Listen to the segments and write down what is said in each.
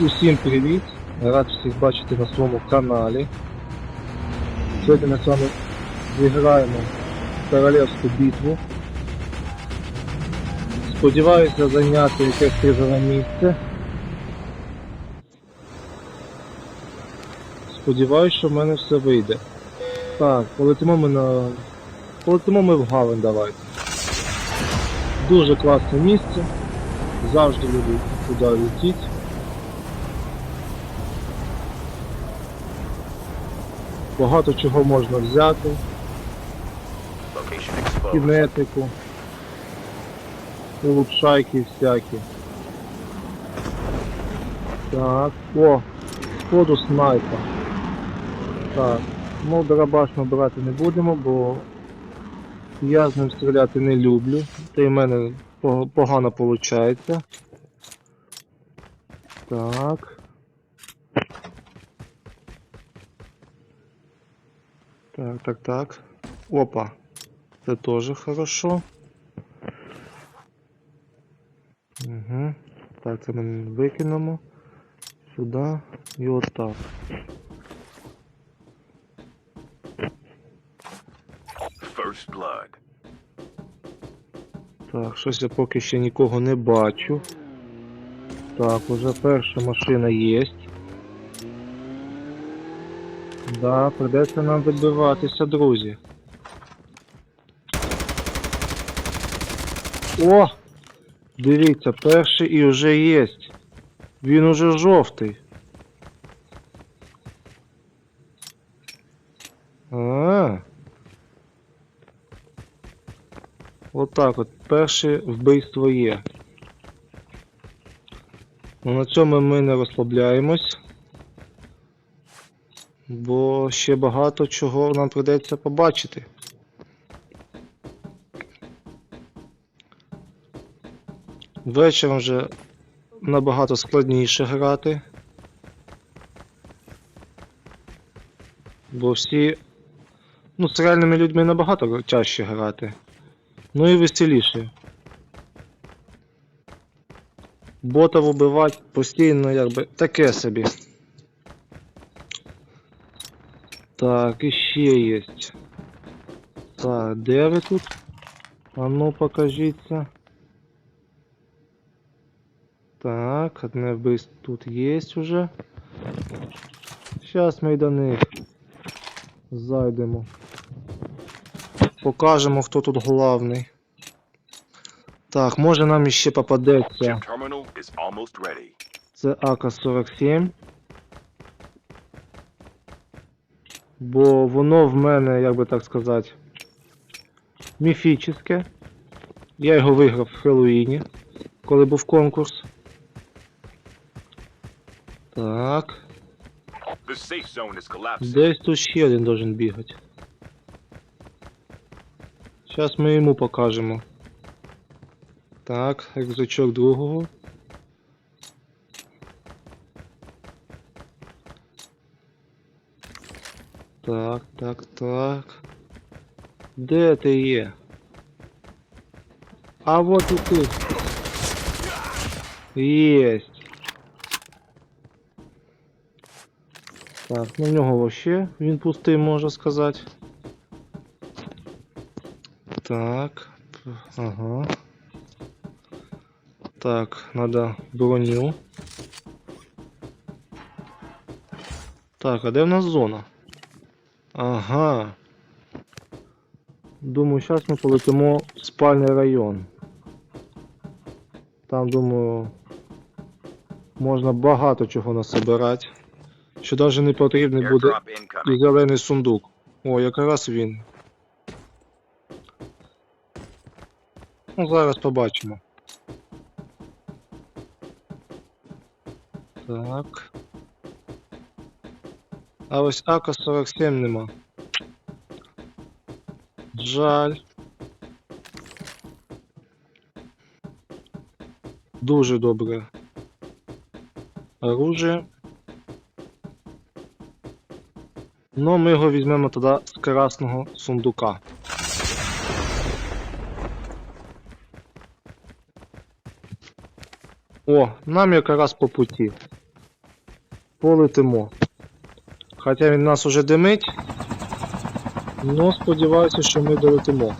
Усім привіт! Рад всіх бачити на своєму каналі. Сьогодні ми з вами зіграємо в королевську битву. Сподіваюся зайняти якесь призове місце. Сподіваюсь, що в мене все вийде. Так, полетимо ми на. Полетимо ми в Гавен давайте. Дуже класне місце. Завжди люблю туди летіти. Багато чого можна взяти. Кінетику. Улучшайки всякі. Так. О! Сходу снайпа. Так. Ну, дробаш ми брати не будемо, бо я з ним стріляти не люблю. Та й в мене погано виходить. Так. Так, так, так. Опа. Це тоже хорошо. Угу. Так, це ми викинемо. Сюди і отак. First blood. Так, щось я поки ще нікого не бачу. Так, уже перша машина є. Да, придеться нам відбиватися, друзі. О! Дивіться, перший і вже є. Він уже жовтий. А. Отак от, перше вбивство є. Ну, на цьому ми не розслабляємось. Бо ще багато чого нам придеться побачити. Вечором вже набагато складніше грати. Бо всі. Ну, з реальними людьми набагато тяжче грати. Ну і веселіше. Бота вбивати постійно якби таке собі. Так, іще є. Так, де ви тут? А ну покажіться. Так, одне вбивство тут є уже. Зараз ми до них зайдемо. Покажемо, хто тут головний. Так, може нам іще попадеться. Це АК-47. Бо воно в мене, як би так сказати, міфічне. Я його виграв в Хеллоуіні, коли був конкурс. Так. Десь тут ще один должен бігати. Зараз ми йому покажемо. Так, рюкзачок другого. Так, так, так. Де ти є? А вот і ти. Єсть. Так, ну в нього вообще він пустий, можна сказати. Так. п- Ага. Так, надо броню. Так, а де в нас зона? Ага. Думаю, зараз ми полетимо в спальний район. Там, думаю, можна багато чого насобирати. Що навіть не потрібний буде і зелений сундук. О, якраз він. Ну, зараз побачимо. Так. А ось АК-47 нема. Жаль. Дуже добре. Оружие. Ну, ми його візьмемо тоді з красного сундука. О, нам якраз по путі. полетимо. Хоча він нас уже димить. Ну, сподіваюся, що ми долетимо.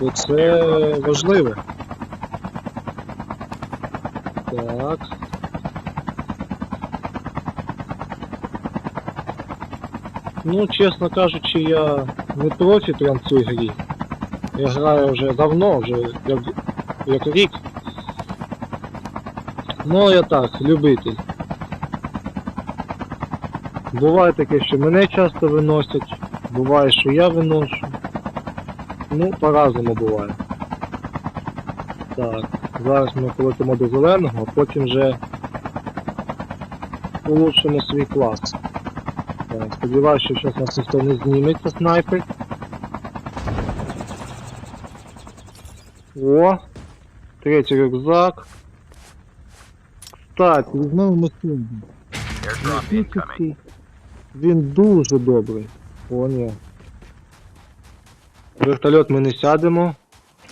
Бо це важливо. Так. Ну, чесно кажучи, я не профі прям в цій грі. Я граю вже давно, вже як, як рік. Ну, я так, любитель. Буває таке, що мене часто виносять, буває, що я виношу. Ну, по-разному буває. Так, зараз ми полетимо до зеленого, а потім вже улучшимо свій клас. Так, сподіваюся, що зараз нас ніхто не зніметься снайпер. О! Третій рюкзак. Візьмемо мислинку. Airdrop incoming. Він дуже добрий. О, ні. Вертольот ми не сядемо,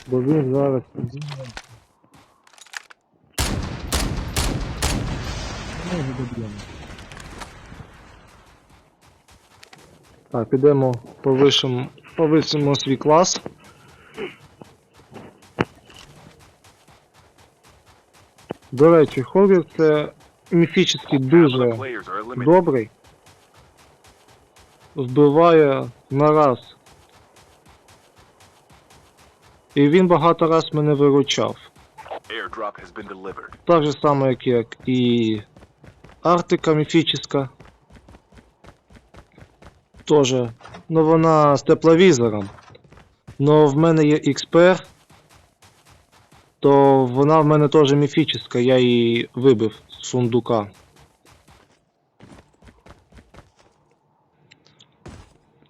бо він зараз. Так, підемо повишимо, повисимо свій клас. До речі, Хорвір це міфічний дуже добрий. Вбиває на раз. І він багато раз мене виручав. Так же само, як, як і Артика міфічна. Тоже. Ну вона з тепловізором. Но в мене є XPR. То вона в мене теж міфічна, я її вибив з сундука.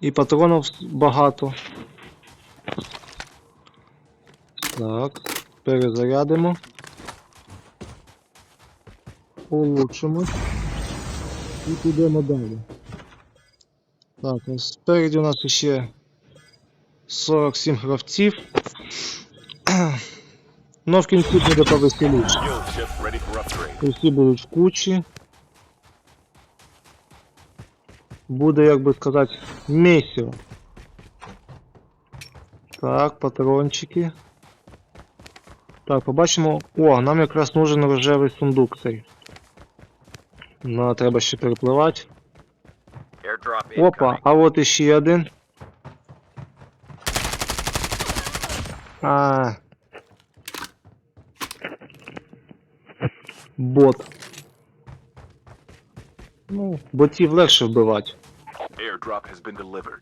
І патронів багато. Так, перезарядимо. Улучшимось. І підемо далі. Так, спереді у нас ще 47 гравців. Ну, в кінці буде for upgrade. Усі будуть в кучі. Буде, як би сказати, месиво. Так, патрончики. Так, побачимо. О, нам якраз нужен рожевий сундук цей. Ну, треба ще перепливати. Airdrop Опа, а от іще один. А. Бот. Ну, ботів легше вбивати. Airdrop has been delivered.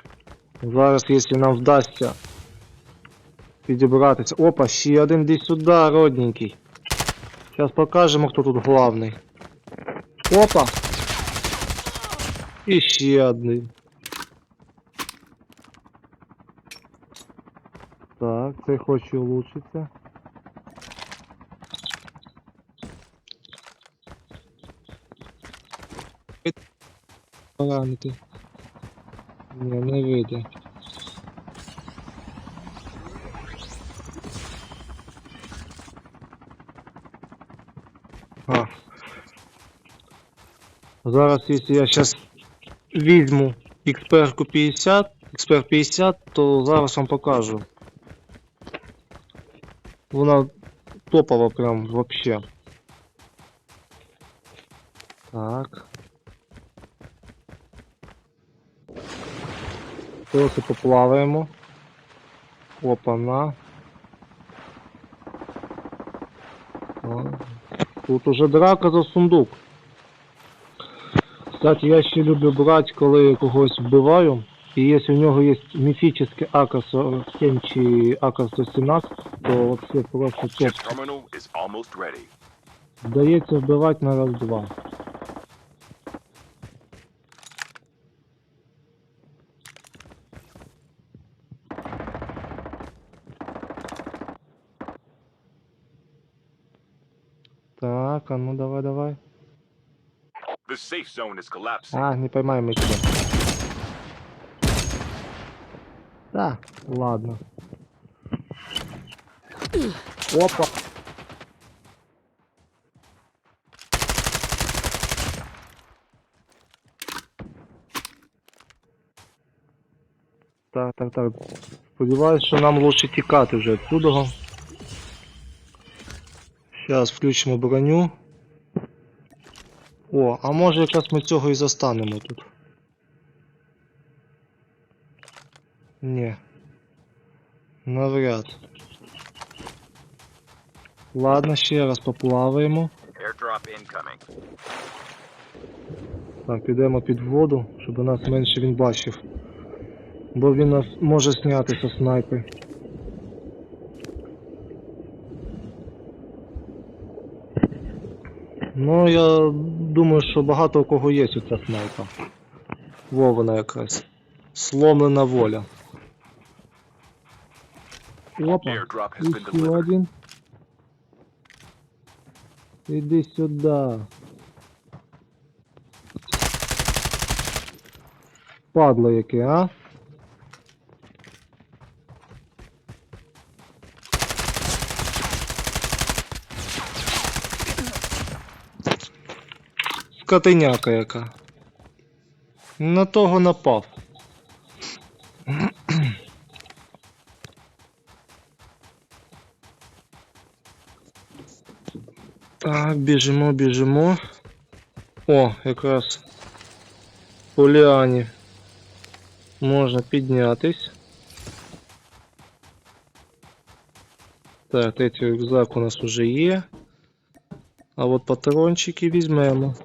Зараз, якщо нам вдасться підібратися. Опа, ще один іди сюди, родненький. Зараз покажемо, хто тут главний. Опа! І ще один. Так, цей хоче улучшитися. Поранити. Ні, не вийде. А. Зараз, якщо я зараз візьму XPR 50, XPR 50, то зараз вам покажу. Вона топова прям вообще. Трохи поплаваємо. Опа-на. Тут уже драка за сундук. Кстати, я ще люблю брати, коли когось вбиваю. І якщо в нього є міфічний АК-47 чи АК-117, то це просто ready. Вдається вбивати на раз-два. Атака, ну давай, давай. The safe zone is collapsing. А, не поймаем мы тебя. Да, ладно. Опа. Так, так, так. Сподіваюсь, що нам лучше тікати вже відсюди. Зараз включимо броню. О, а може якраз ми цього і застанемо тут. Ні. Навряд. Ладно, ще раз поплаваємо. Так, підемо під воду, щоб нас менше він бачив. Бо він нас може зняти со снайпи. Ну, я думаю, що багато у кого є ця снайпа. Во вона якраз. Сломлена воля. Опа. Ще один. Іди сюди. Падло яке, а? Скотиняка яка. На того напав. Так, біжимо, біжимо. О, якраз по ліані можна піднятись. Так, третій рюкзак у нас уже є. А от патрончики візьмемо.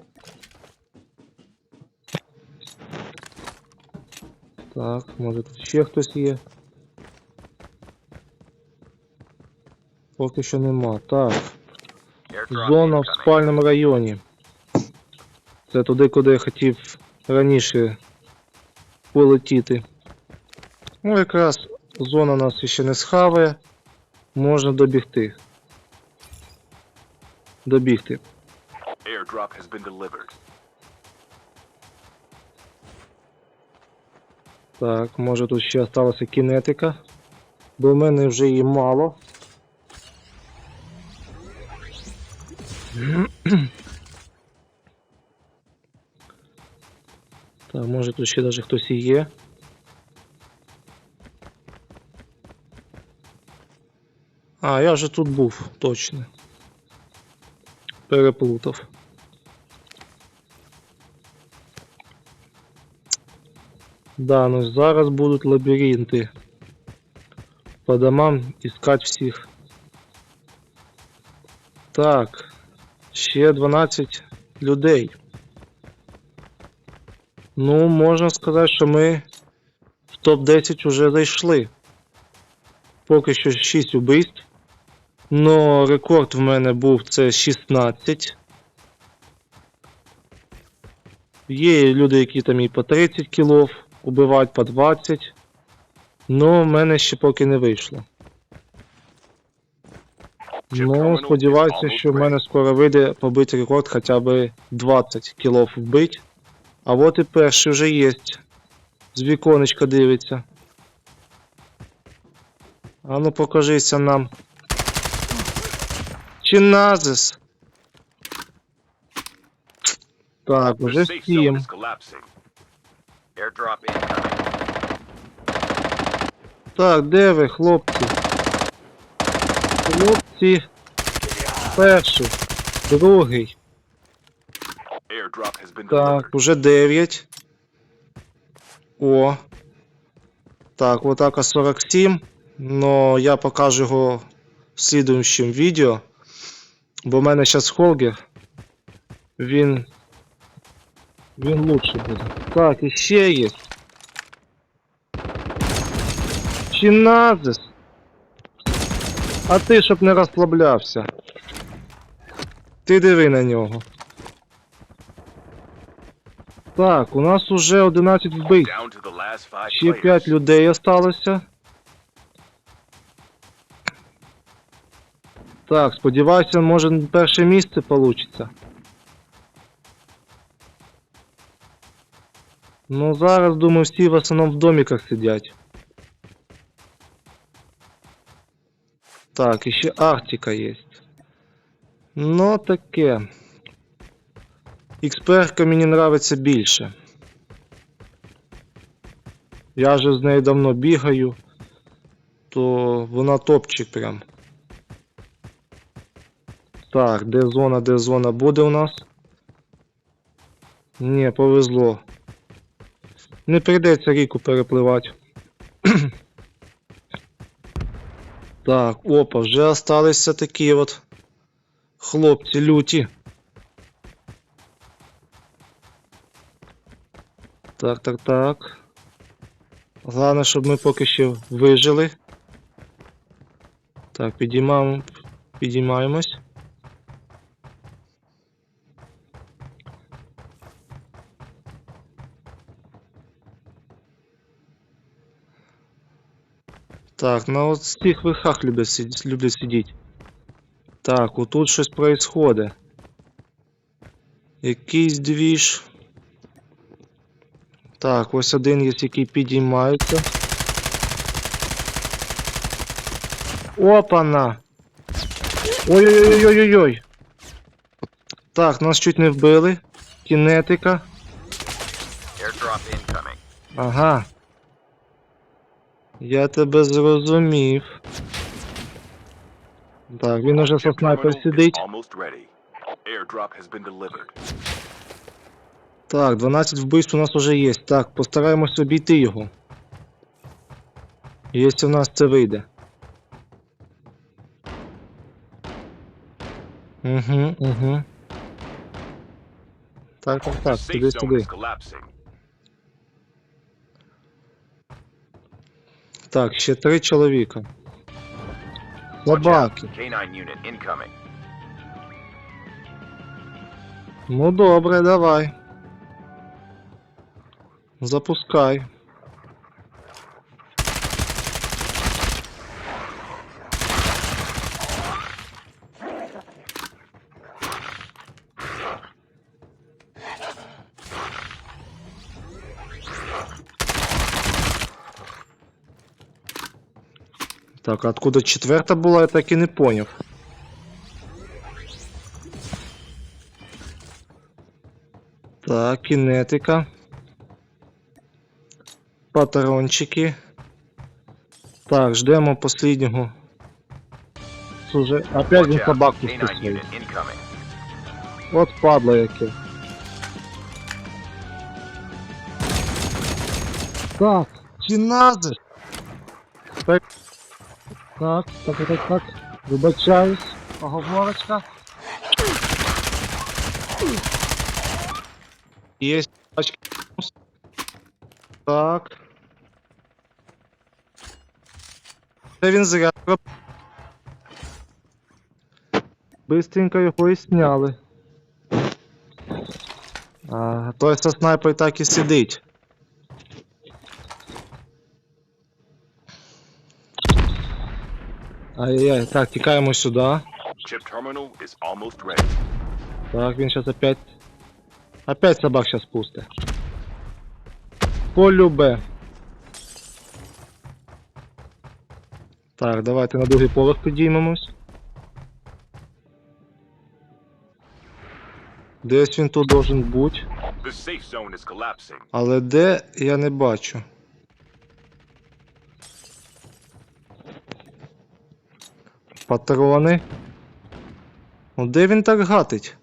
Так, може тут ще хтось є. Поки що нема. Так. Зона в спальному районі. Це туди, куди я хотів раніше полетіти. Ну, якраз зона нас ще не схаває. Можна добігти. Добігти. Airdrop has been delivered. Так, може тут ще залишилася кінетика. Бо в мене вже її мало. Так, може тут ще навіть хтось і є. А, я вже тут був, точно. Переплутав. Да, ну зараз будуть лабіринти. По домам искать всіх. Так. Ще 12 людей. Ну, можна сказати, що ми в топ-10 уже зайшли. Поки що 6 убивств. Но рекорд в мене був це 16. Є люди, які там і по 30 кілов убивають по 20. Ну, в мене ще поки не вийшло. Ну, сподіваюся, що в мене скоро вийде побити рекорд хоча б 20 кілов вбить. А от і перший вже є. З віконечка дивиться. А ну покажися нам. Чиназис. Так, уже safe Airdrop incoming. Так, де ви, хлопці? Хлопці. Перший, другий. Airdrop has been Так, delivered. уже 9. О. Так, вот так 47. Но я покажу його в слідуючому відео. Бо в мене зараз Холгер. Він. Він лучше буде. Так, і ще є. Чиназис. А ти щоб не розслаблявся. Ти диви на нього. Так, у нас уже 11 вбивств. Down to the last five Ще 5 людей осталося. Так, сподіваюся, може перше місце вийде. Ну зараз, думаю, всі в основному в домиках сидять. Так, і ще Арктика є. Ну таке. Експерка мені нравиться більше. Я вже з нею давно бігаю, то вона топчик прям. Так, де зона, де зона буде у нас? Ні, повезло. Не прийдеться ріку перепливати. так, опа, вже осталися такі от хлопці люті. Так, так, так. Головне, щоб ми поки що вижили. Так, підіймаємо, підіймаємось. Так, на от цих верхах люблять, люблять сидіти. Так, отут щось происходить. Якийсь двіж. Так, ось один є, який підіймається. Опана! Ой-ой-ой-ой-ой-ой! Так, нас чуть не вбили. Кінетика. Ага. Я тебе зрозумів. Так, він уже со снайпер сидить. Так, 12 вбивств у нас уже є. Так, постараємось обійти його. Якщо в нас це вийде. Угу, угу. Так, так, так, zone сюди. is collapsing. Так, ще три чоловіка. Собаки. K9 unit incoming. Ну добре, давай. Запускай. Так, а откуда четверта була, я так і не поняв. Так, кинетика. Патрончики. Так, ждемо последнього. Служи... Опять out. собаку K9 спустив. unit incoming. От падло яке. Так, чи назиш? Так. Так, так, так, так, так. Вибачаюсь. Оговорочка. Есть тачки. Так. Це він зря. Быстренько його і сняли. А, той со снайпер так і сидить. Ай-яй, так, тікаємо сюди. Так, він сейчас опять... Опять собак сейчас пусте. Полюбе. Так, давайте на другий поверх підіймемось. Десь він тут должен бути. Але де я не бачу. Патрони. Ну де він так гатить?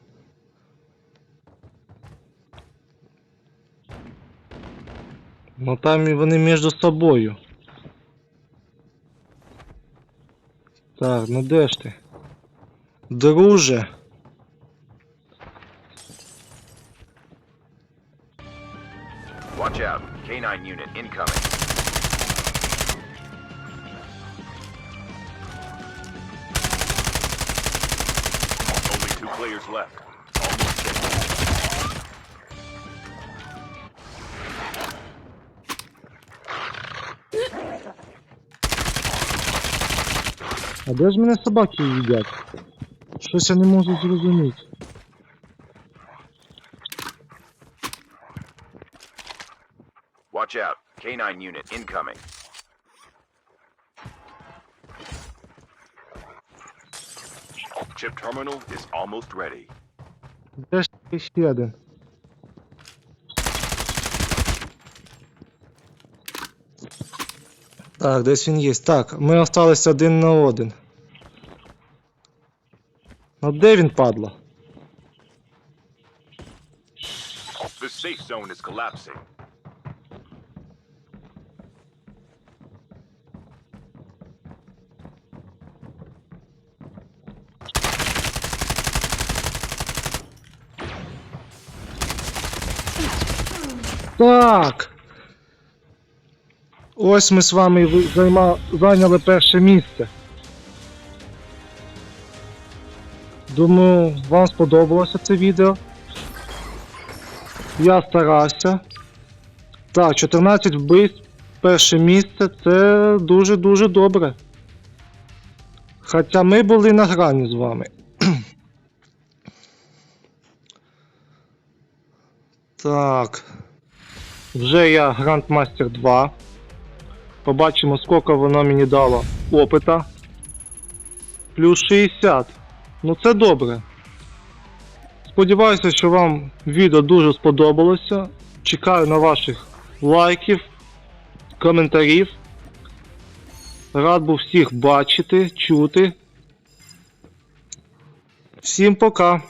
Ну там вони між собою. Так, ну де ж ти? Друже. Watch out. K9 unit incoming. players left. Almost finished. А де ж мене собаки їдять? Щось я не можу зрозуміти. Watch out. K9 unit incoming. Chip terminal is almost ready. Де ж ти ще один? Так, десь він є. Так, ми осталися один на один. Ну де він падла? The safe zone is collapsing. Так. Ось ми з вами займа... зайняли перше місце. Думаю, вам сподобалося це відео. Я старався. Так, 14 вбивств, перше місце це дуже-дуже добре. Хоча ми були на грані з вами. так. Вже я Грандмастер 2. Побачимо, скільки воно мені дало опита. Плюс 60. Ну це добре. Сподіваюся, що вам відео дуже сподобалося. Чекаю на ваших лайків, коментарів. Рад був всіх бачити, чути. Всім пока!